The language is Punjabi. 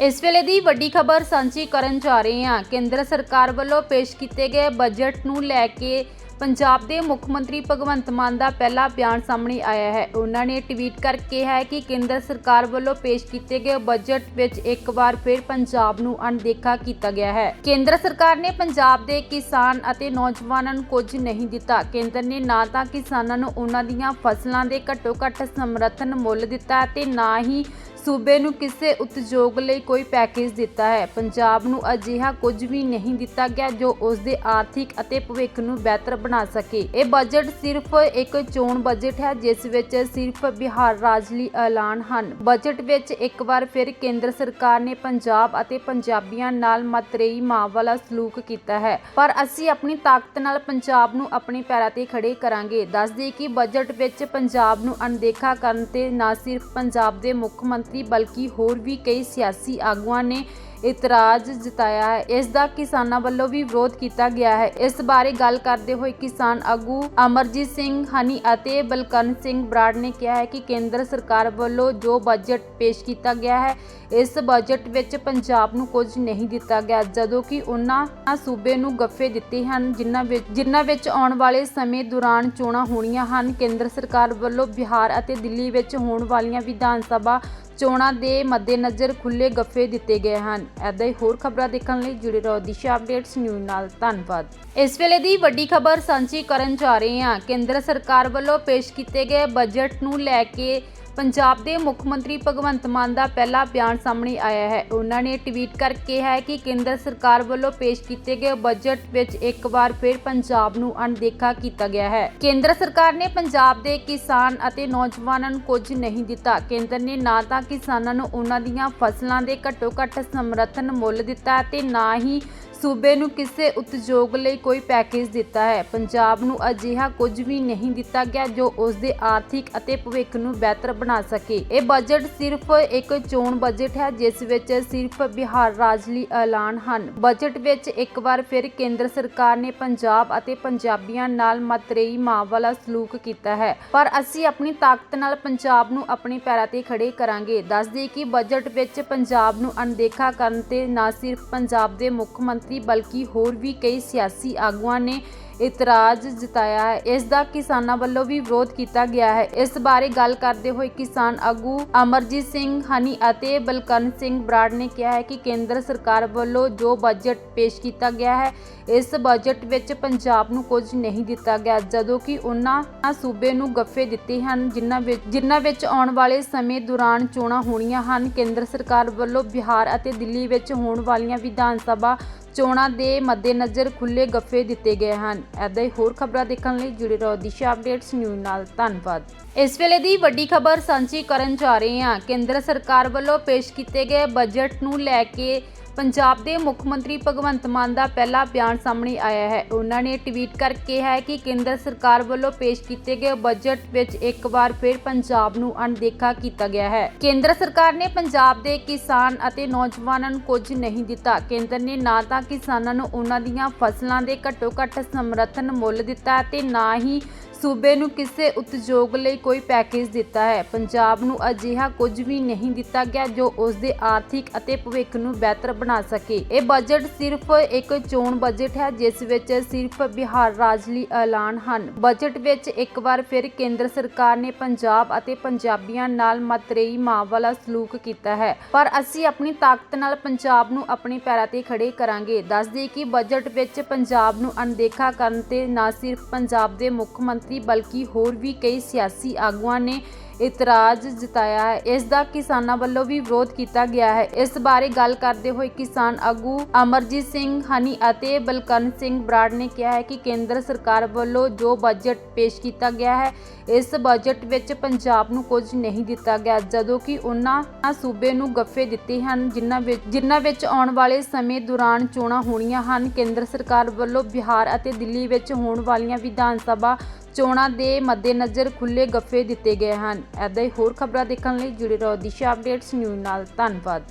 ਇਸ ਵੇਲੇ ਦੀ ਵੱਡੀ ਖਬਰ ਸਾਂਝੀ ਕਰਨ ਜਾ ਰਹੇ ਹਾਂ। ਕੇਂਦਰ ਸਰਕਾਰ ਵੱਲੋਂ ਪੇਸ਼ ਕੀਤੇ ਗਏ ਬਜਟ ਨੂੰ ਲੈ ਕੇ ਪੰਜਾਬ ਦੇ ਮੁੱਖ ਮੰਤਰੀ ਭਗਵੰਤ ਮਾਨ ਦਾ ਪਹਿਲਾ ਬਿਆਨ ਸਾਹਮਣੇ ਆਇਆ ਹੈ। ਉਹਨਾਂ ਨੇ ਟਵੀਟ ਕਰਕੇ ਕਿਹਾ ਹੈ ਕਿ ਕੇਂਦਰ ਸਰਕਾਰ ਵੱਲੋਂ ਪੇਸ਼ ਕੀਤੇ ਗਏ ਬਜਟ ਵਿੱਚ ਇੱਕ ਵਾਰ ਫਿਰ ਪੰਜਾਬ ਨੂੰ ਅਣਦੇਖਾ ਕੀਤਾ ਗਿਆ ਹੈ। ਕੇਂਦਰ ਸਰਕਾਰ ਨੇ ਪੰਜਾਬ ਦੇ ਕਿਸਾਨ ਅਤੇ ਨੌਜਵਾਨਾਂ ਨੂੰ ਕੁਝ ਨਹੀਂ ਦਿੱਤਾ। ਕੇਂਦਰ ਨੇ ਨਾ ਤਾਂ ਕਿਸਾਨਾਂ ਨੂੰ ਉਹਨਾਂ ਦੀਆਂ ਫਸਲਾਂ ਦੇ ਘੱਟੋ ਘੱਟ ਸਮਰਥਨ ਮੁੱਲ ਦਿੱਤਾ ਅਤੇ ਨਾ ਹੀ ਸੂਬੇ ਨੂੰ ਕਿਸੇ ਉਦਯੋਗ ਲਈ ਕੋਈ ਪੈਕੇਜ ਦਿੱਤਾ ਹੈ। ਪੰਜਾਬ ਨੂੰ ਅਜਿਹਾ ਕੁਝ ਵੀ ਨਹੀਂ ਦਿੱਤਾ ਗਿਆ ਜੋ ਉਸ ਦੇ ਆਰਥਿਕ ਅਤੇ ਭਵਿੱਖ ਨੂੰ ਬਿਹਤਰ ਬਣਾ ਸਕੇ। ਇਹ ਬਜਟ ਸਿਰਫ ਇੱਕ ਚੋਣ ਬਜਟ ਹੈ, ਜਿਸ ਵਿੱਚ ਸਿਰਫ ਬਿਹਾਰ ਰਾਜ ਲਈ ਐਲਾਨ ਹਨ। ਬਜਟ ਵਿੱਚ ਇੱਕ ਵਾਰ ਫਿਰ ਕੇਂਦਰ ਸਰਕਾਰ ਨੇ ਪੰਜਾਬ ਅਤੇ ਪੰਜਾਬੀਆਂ ਨਾਲ ਮਤਰੇਈ ਮਾਂ ਵਾਲਾ ਸਲੂਕ ਕੀਤਾ ਹੈ। ਪਰ ਅਸੀਂ ਆਪਣੀ ਤਾਕਤ ਨਾਲ ਪੰਜਾਬ ਨੂੰ ਆਪਣੇ ਪੈਰਾਂ ਤੇ ਖੜੇ ਕਰਾਂਗੇ। ਦੱਸ ਕਿ ਬਜਟ ਵਿੱਚ ਪੰਜਾਬ ਨੂੰ ਅਣਦੇਖਾ ਕਰਨ ਤੇ ਨਾ ਸਿਰਫ ਪੰਜਾਬ ਦੇ ਮੁੱਖ ਮੰਤਰੀ ਬਲਕਿ ਹੋਰ ਵੀ ਕਈ ਸਿਆਸੀ ਆਗੂਆਂ ਨੇ ਇਤਰਾਜ਼ ਜਤਾਇਆ ਹੈ। ਇਸ ਦਾ ਕਿਸਾਨਾਂ ਵੱਲੋਂ ਵੀ ਵਿਰੋਧ ਕੀਤਾ ਗਿਆ ਹੈ। ਇਸ ਬਾਰੇ ਗੱਲ ਕਰਦੇ ਹੋਏ ਕਿਸਾਨ ਆਗੂ ਅਮਰਜੀਤ ਸਿੰਘ ਹਨੀ ਅਤੇ ਬਲਕਰਨ ਸਿੰਘ ਬਰਾੜ ਨੇ ਕਿਹਾ ਹੈ ਕਿ ਕੇਂਦਰ ਸਰਕਾਰ ਵੱਲੋਂ ਜੋ ਬਜਟ ਪੇਸ਼ ਕੀਤਾ ਗਿਆ ਹੈ, ਇਸ ਬਜਟ ਵਿੱਚ ਪੰਜਾਬ ਨੂੰ ਕੁਝ ਨਹੀਂ ਦਿੱਤਾ ਗਿਆ, ਜਦੋਂ ਕਿ ਉਹਨਾਂ ਸੂਬੇ ਨੂੰ ਗੱਫੇ ਦਿੱਤੇ ਹਨ, ਜਿਨ੍ਹਾਂ ਵਿੱਚ ਜਿਨ੍ਹਾਂ ਵਿੱਚ ਆਉਣ ਵਾਲੇ ਸਮੇਂ ਦੌਰਾਨ ਚੋਣਾਂ ਹੋਣੀਆਂ ਹਨ। ਕੇਂਦਰ ਸਰਕਾਰ ਵੱਲੋਂ ਬਿਹਾਰ ਅਤੇ ਦਿੱਲੀ ਵਿੱਚ ਹੋਣ ਵਾਲੀਆਂ ਵਿਧਾਨ ਸਭਾ ਚੋਣਾਂ ਦੇ ਮੱਦੇਨਜ਼ਰ ਖੁੱਲੇ ਗੱਫੇ ਦਿੱਤੇ ਗਏ ਹਨ। ਐਦਾਂ ਹੀ ਹੋਰ ਖਬਰਾਂ ਦੇਖਣ ਲਈ ਜੁੜੇ ਰਹੋ ਦਿਸ਼ਾ ਅਪਡੇਟਸ ਨਿਊਜ਼ ਨਾਲ। ਧੰਨਵਾਦ। ਇਸ ਵੇਲੇ ਦੀ ਵੱਡੀ ਖਬਰ ਸਾਂਝੀ ਕਰਨ ਜਾ ਰਹੇ ਹਾਂ। ਕੇਂਦਰ ਸਰਕਾਰ ਵੱਲੋਂ ਪੇਸ਼ ਕੀਤੇ ਗਏ ਬਜਟ ਨੂੰ ਲੈ ਕੇ ਪੰਜਾਬ ਦੇ ਮੁੱਖ ਮੰਤਰੀ ਭਗਵੰਤ ਮਾਨ ਦਾ ਪਹਿਲਾ ਬਿਆਨ ਸਾਹਮਣੇ ਆਇਆ ਹੈ। ਉਹਨਾਂ ਨੇ ਟਵੀਟ ਕਰਕੇ ਕਿਹਾ ਹੈ ਕਿ ਕੇਂਦਰ ਸਰਕਾਰ ਵੱਲੋਂ ਪੇਸ਼ ਕੀਤੇ ਗਏ ਬਜਟ ਵਿੱਚ ਇੱਕ ਵਾਰ ਫਿਰ ਪੰਜਾਬ ਨੂੰ ਅਣਦੇਖਾ ਕੀਤਾ ਗਿਆ ਹੈ। ਕੇਂਦਰ ਸਰਕਾਰ ਨੇ ਪੰਜਾਬ ਦੇ ਕਿਸਾਨ ਅਤੇ ਨੌਜਵਾਨਾਂ ਨੂੰ ਕੁਝ ਨਹੀਂ ਦਿੱਤਾ। ਕੇਂਦਰ ਨੇ ਨਾ ਤਾਂ ਕਿਸਾਨਾਂ ਨੂੰ ਉਹਨਾਂ ਦੀਆਂ ਫਸਲਾਂ ਦੇ ਘੱਟੋ ਘੱਟ ਸਮਰਥਨ ਮੁੱਲ ਦਿੱਤਾ ਅਤੇ ਨਾ ਹੀ ਸੂਬੇ ਨੂੰ ਕਿਸੇ ਉਦਯੋਗ ਲਈ ਕੋਈ ਪੈਕੇਜ ਦਿੱਤਾ ਹੈ। ਪੰਜਾਬ ਨੂੰ ਅਜਿਹਾ ਕੁਝ ਵੀ ਨਹੀਂ ਦਿੱਤਾ ਗਿਆ ਜੋ ਉਸ ਦੇ ਆਰਥਿਕ ਅਤੇ ਭਵਿੱਖ ਨੂੰ ਬਿਹਤਰ ਬਣਾ ਸਕੇ। ਇਹ ਬਜਟ ਸਿਰਫ ਇੱਕ ਚੋਣ ਬਜਟ ਹੈ, ਜਿਸ ਵਿੱਚ ਸਿਰਫ ਬਿਹਾਰ ਰਾਜ ਲਈ ਐਲਾਨ ਹਨ। ਬਜਟ ਵਿੱਚ ਇੱਕ ਵਾਰ ਫਿਰ ਕੇਂਦਰ ਸਰਕਾਰ ਨੇ ਪੰਜਾਬ ਅਤੇ ਪੰਜਾਬੀਆਂ ਨਾਲ ਮਤਰੇਈ ਮਾਂ ਵਾਲਾ ਸਲੂਕ ਕੀਤਾ ਹੈ। ਪਰ ਅਸੀਂ ਆਪਣੀ ਤਾਕਤ ਨਾਲ ਪੰਜਾਬ ਨੂੰ ਆਪਣੇ ਪੈਰਾਂ ਤੇ ਖੜੇ ਕਰਾਂਗੇ। ਦੱਸ ਦਈਏ ਕਿ ਬਜਟ ਵਿੱਚ ਪੰਜਾਬ ਨੂੰ ਅਣਦੇਖਾ ਕਰਨ ਤੇ ਨਾ ਸਿਰਫ ਪੰਜਾਬ ਦੇ ਮੁੱਖ ਮੰਤਰੀ ਬਲਕਿ ਹੋਰ ਵੀ ਕਈ ਸਿਆਸੀ ਆਗੂਆਂ ਨੇ ਇਤਰਾਜ਼ ਜਤਾਇਆ ਹੈ। ਇਸ ਦਾ ਕਿਸਾਨਾਂ ਵੱਲੋਂ ਵੀ ਵਿਰੋਧ ਕੀਤਾ ਗਿਆ ਹੈ। ਇਸ ਬਾਰੇ ਗੱਲ ਕਰਦੇ ਹੋਏ ਕਿਸਾਨ ਆਗੂ ਅਮਰਜੀਤ ਸਿੰਘ ਹਨੀ ਅਤੇ ਬਲਕਰਨ ਸਿੰਘ ਬਰਾੜ ਨੇ ਕਿਹਾ ਹੈ ਕਿ ਕੇਂਦਰ ਸਰਕਾਰ ਵੱਲੋਂ ਜੋ ਬਜਟ ਪੇਸ਼ ਕੀਤਾ ਗਿਆ ਹੈ, ਇਸ ਬਜਟ ਵਿੱਚ ਪੰਜਾਬ ਨੂੰ ਕੁਝ ਨਹੀਂ ਦਿੱਤਾ ਗਿਆ, ਜਦੋਂ ਕਿ ਉਹਨਾਂ ਸੂਬੇ ਨੂੰ ਗੱਫੇ ਦਿੱਤੇ ਹਨ, ਜਿਨ੍ਹਾਂ ਵਿੱਚ ਜਿਨ੍ਹਾਂ ਵਿੱਚ ਆਉਣ ਵਾਲੇ ਸਮੇਂ ਦੌਰਾਨ ਚੋਣਾਂ ਹੋਣੀਆਂ ਹਨ। ਕੇਂਦਰ ਸਰਕਾਰ ਵੱਲੋਂ ਬਿਹਾਰ ਅਤੇ ਦਿੱਲੀ ਵਿੱਚ ਹੋਣ ਵਾਲੀਆਂ ਵਿਧਾਨ ਸਭਾ ਚੋਣਾਂ ਦੇ ਮੱਦੇਨਜ਼ਰ ਖੁੱਲੇ ਗੱਫੇ ਦਿੱਤੇ ਗਏ ਹਨ। ਐਦਾਂ ਹੀ ਹੋਰ ਖਬਰਾਂ ਦੇਖਣ ਲਈ ਜੁੜੇ ਰਹੋ ਦਿਸ਼ਾ ਅਪਡੇਟਸ ਨਿਊਜ਼ ਨਾਲ। ਧੰਨਵਾਦ। ਇਸ ਵੇਲੇ ਦੀ ਵੱਡੀ ਖਬਰ ਸਾਂਝੀ ਕਰਨ ਜਾ ਰਹੇ ਹਾਂ। ਕੇਂਦਰ ਸਰਕਾਰ ਵੱਲੋਂ ਪੇਸ਼ ਕੀਤੇ ਗਏ ਬਜਟ ਨੂੰ ਲੈ ਕੇ ਪੰਜਾਬ ਦੇ ਮੁੱਖ ਮੰਤਰੀ ਭਗਵੰਤ ਮਾਨ ਦਾ ਪਹਿਲਾ ਬਿਆਨ ਸਾਹਮਣੇ ਆਇਆ ਹੈ। ਉਹਨਾਂ ਨੇ ਟਵੀਟ ਕਰਕੇ ਕਿਹਾ ਹੈ ਕਿ ਕੇਂਦਰ ਸਰਕਾਰ ਵੱਲੋਂ ਪੇਸ਼ ਕੀਤੇ ਗਏ ਬਜਟ ਵਿੱਚ ਇੱਕ ਵਾਰ ਫਿਰ ਪੰਜਾਬ ਨੂੰ ਅਣਦੇਖਾ ਕੀਤਾ ਗਿਆ ਹੈ। ਕੇਂਦਰ ਸਰਕਾਰ ਨੇ ਪੰਜਾਬ ਦੇ ਕਿਸਾਨ ਅਤੇ ਨੌਜਵਾਨਾਂ ਨੂੰ ਕੁਝ ਨਹੀਂ ਦਿੱਤਾ। ਕੇਂਦਰ ਨੇ ਨਾ ਤਾਂ ਕਿਸਾਨਾਂ ਨੂੰ ਉਹਨਾਂ ਦੀਆਂ ਫਸਲਾਂ ਦੇ ਘੱਟੋ ਘੱਟ ਸਮਰਥਨ ਮੁੱਲ ਦਿੱਤਾ ਅਤੇ ਨਾ ਹੀ ਸੂਬੇ ਨੂੰ ਕਿਸੇ ਉਦਯੋਗ ਲਈ ਕੋਈ ਪੈਕੇਜ ਦਿੱਤਾ ਹੈ। ਪੰਜਾਬ ਨੂੰ ਅਜਿਹਾ ਕੁਝ ਵੀ ਨਹੀਂ ਦਿੱਤਾ ਗਿਆ ਜੋ ਉਸ ਦੇ ਆਰਥਿਕ ਅਤੇ ਭਵਿੱਖ ਨੂੰ ਬਿਹਤਰ ਬਣਾ ਸਕੇ। ਇਹ ਬਜਟ ਸਿਰਫ ਇੱਕ ਚੋਣ ਬਜਟ ਹੈ, ਜਿਸ ਵਿੱਚ ਸਿਰਫ ਬਿਹਾਰ ਰਾਜ ਲਈ ਐਲਾਨ ਹਨ। ਬਜਟ ਵਿੱਚ ਇੱਕ ਵਾਰ ਫਿਰ ਕੇਂਦਰ ਸਰਕਾਰ ਨੇ ਪੰਜਾਬ ਅਤੇ ਪੰਜਾਬੀਆਂ ਨਾਲ ਮਤਰੇਈ ਮਾਂ ਵਾਲਾ ਸਲੂਕ ਕੀਤਾ ਹੈ। ਪਰ ਅਸੀਂ ਆਪਣੀ ਤਾਕਤ ਨਾਲ ਪੰਜਾਬ ਨੂੰ ਆਪਣੇ ਪੈਰਾਂ ਤੇ ਖੜੇ ਕਰਾਂਗੇ। ਦੱਸ ਦਈਏ ਕਿ ਬਜਟ ਵਿੱਚ ਪੰਜਾਬ ਨੂੰ ਅਣਦੇਖਾ ਕਰਨ ਤੇ ਨਾ ਸਿਰਫ ਪੰਜਾਬ ਦੇ ਮੁੱਖ ਮੰਤਰੀ ਬਲਕਿ ਹੋਰ ਵੀ ਕਈ ਸਿਆਸੀ ਆਗੂਆਂ ਨੇ ਇਤਰਾਜ਼ ਜਤਾਇਆ ਹੈ। ਇਸ ਦਾ ਕਿਸਾਨਾਂ ਵੱਲੋਂ ਵੀ ਵਿਰੋਧ ਕੀਤਾ ਗਿਆ ਹੈ। ਇਸ ਬਾਰੇ ਗੱਲ ਕਰਦੇ ਹੋਏ ਕਿਸਾਨ ਆਗੂ ਅਮਰਜੀਤ ਸਿੰਘ ਹਨੀ ਅਤੇ ਬਲਕਰਨ ਸਿੰਘ ਬਰਾੜ ਨੇ ਕਿਹਾ ਹੈ ਕਿ ਕੇਂਦਰ ਸਰਕਾਰ ਵੱਲੋਂ ਜੋ ਬਜਟ ਪੇਸ਼ ਕੀਤਾ ਗਿਆ ਹੈ, ਇਸ ਬਜਟ ਵਿੱਚ ਪੰਜਾਬ ਨੂੰ ਕੁਝ ਨਹੀਂ ਦਿੱਤਾ ਗਿਆ, ਜਦੋਂ ਕਿ ਉਹਨਾਂ ਸੂਬੇ ਨੂੰ ਗੱਫੇ ਦਿੱਤੇ ਹਨ, ਜਿਨ੍ਹਾਂ ਵਿੱਚ ਜਿਨ੍ਹਾਂ ਵਿੱਚ ਆਉਣ ਵਾਲੇ ਸਮੇਂ ਦੌਰਾਨ ਚੋਣਾਂ ਹੋਣੀਆਂ ਹਨ। ਕੇਂਦਰ ਸਰਕਾਰ ਵੱਲੋਂ ਬਿਹਾਰ ਅਤੇ ਦਿੱਲੀ ਵਿੱਚ ਹੋਣ ਵਾਲੀਆਂ ਵਿਧਾਨ ਸਭਾ ਚੋਣਾਂ ਦੇ ਮੱਦੇਨਜ਼ਰ ਖੁੱਲੇ ਗੱਫੇ ਦਿੱਤੇ ਗਏ ਹਨ। ਐਦਾਂ ਹੀ ਹੋਰ ਖਬਰਾਂ ਦੇਖਣ ਲਈ ਜੁੜੇ ਰਹੋ ਦਿਸ਼ਾ ਅਪਡੇਟਸ ਨਿਊਜ਼ ਨਾਲ। ਧੰਨਵਾਦ।